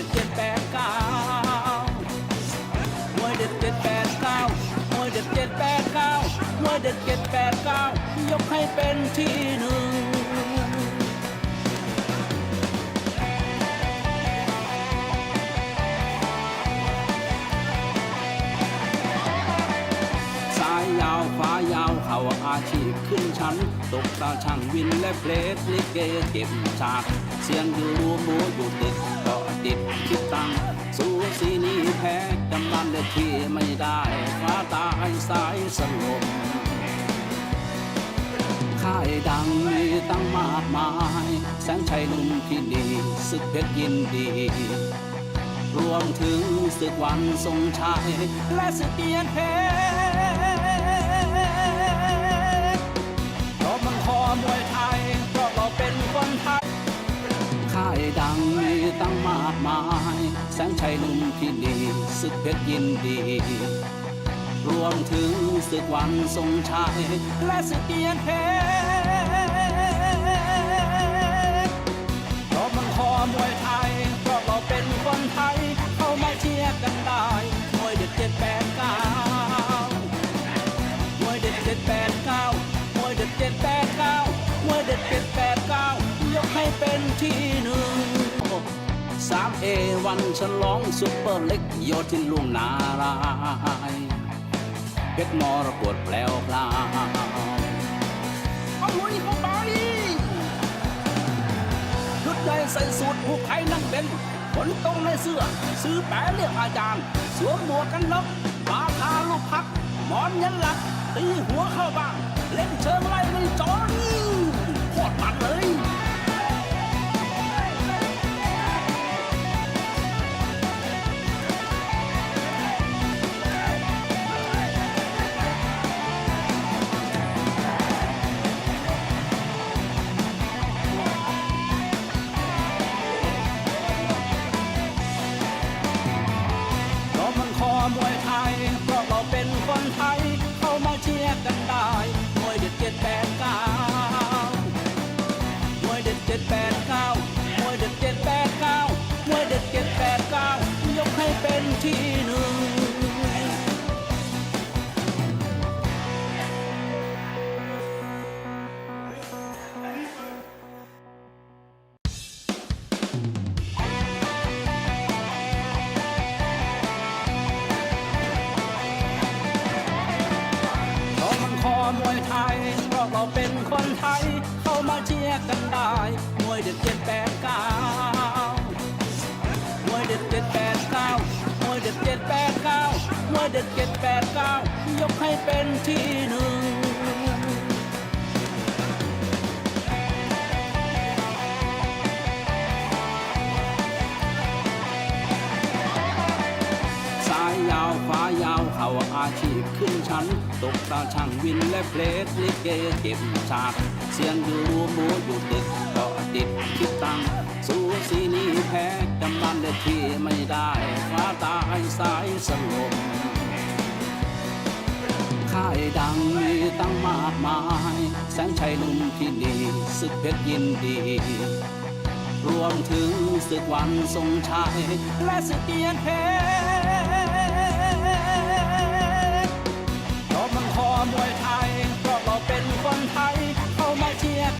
ด็ดเจ็ดแปดเก้ามวเด็ดเจ็ดแปดเก้ามวเด็ดเจ็ดแปดเก้ามวเด็ดเจ็ดแปดเก้ายกให้เป็นที่หนึ่งสายยาวฟ้ายาวเขาอาชีขึ้นชั้น ตกตาช่างวินและเพลสลิเกเก็บฉาก เสียงดูรูมูอยู่ติด แพ้กำลังเด็ดที่ไม่ได้ฟ้าตายสายสลบค่ายดังมีตั้งมากมาย แสงชัยหนุ่มที่ดีศึกเพชรยินดี รวมถึงศึกวันทรงชัย และศึกเกียรติเพช มีตั้งมากมาย แสงชัยหนุ่มที่ดีศึกเพชรยินดี รวมถึงศึกวันทรงชัย และศึกเกียรติเพชรเพราะมันคอมวยไทย เพราะเราเป็นคนไทย เข้ามาเชียร์กันได้มวยเด็ดเจ็ดแปดเก้ามวยเด็ดเจ็ดแปดเก้ามวยเด็ดเจ็ดแปดเก้ามวยเด็ดเจ็ดแปดเก้ายกให้เป็นที่หนึ่ง สามเอวันฉลองซุปเปอร์เล็กโยทินลุงนารายเพชรมรกตแปลวพลาวเอาลุยเข้าไปชุดใหญ่ใส่สูตรผูกไทยนั่งเป็นขนตรงในเสื้อ ซื้อแปะเรียกอาจารย์ สวมหมวกกันน็อกบาทาลูกพัก หมอนยันหลักตีหัวเข้าบ้าง เล่นเชิงไล่ใน มวยไทยเพราะเราเป็นคนไทย มาเชียร์กันได้มวยเด็ดเจ็ดแปดเก้ามวยเด็ดเจ็ดแปดเก้ามวยเด็ดเจ็ดแปดเก้ามวยเด็ดเจ็ดแปดเก้ายกให้เป็นที่หนึ่งสายยาวขวายาวเขาอาชีพขึ้นชั้น ตกตาช่างวินและเพลสลิเกเก็บฉาก เสียงอยู่หมูอยู่ตึกก็ติดคิดตังสูสีนี้แพ้กำลังเด็ดที่ไม่ได้ฟ้าตายสายสลบค่ายดังมีตั้งมากมาย แสงชัยหนุ่มที่ดีศึกเพชรยินดี รวมถึงศึกวันทรงชัยและศึกเกียรติเพชร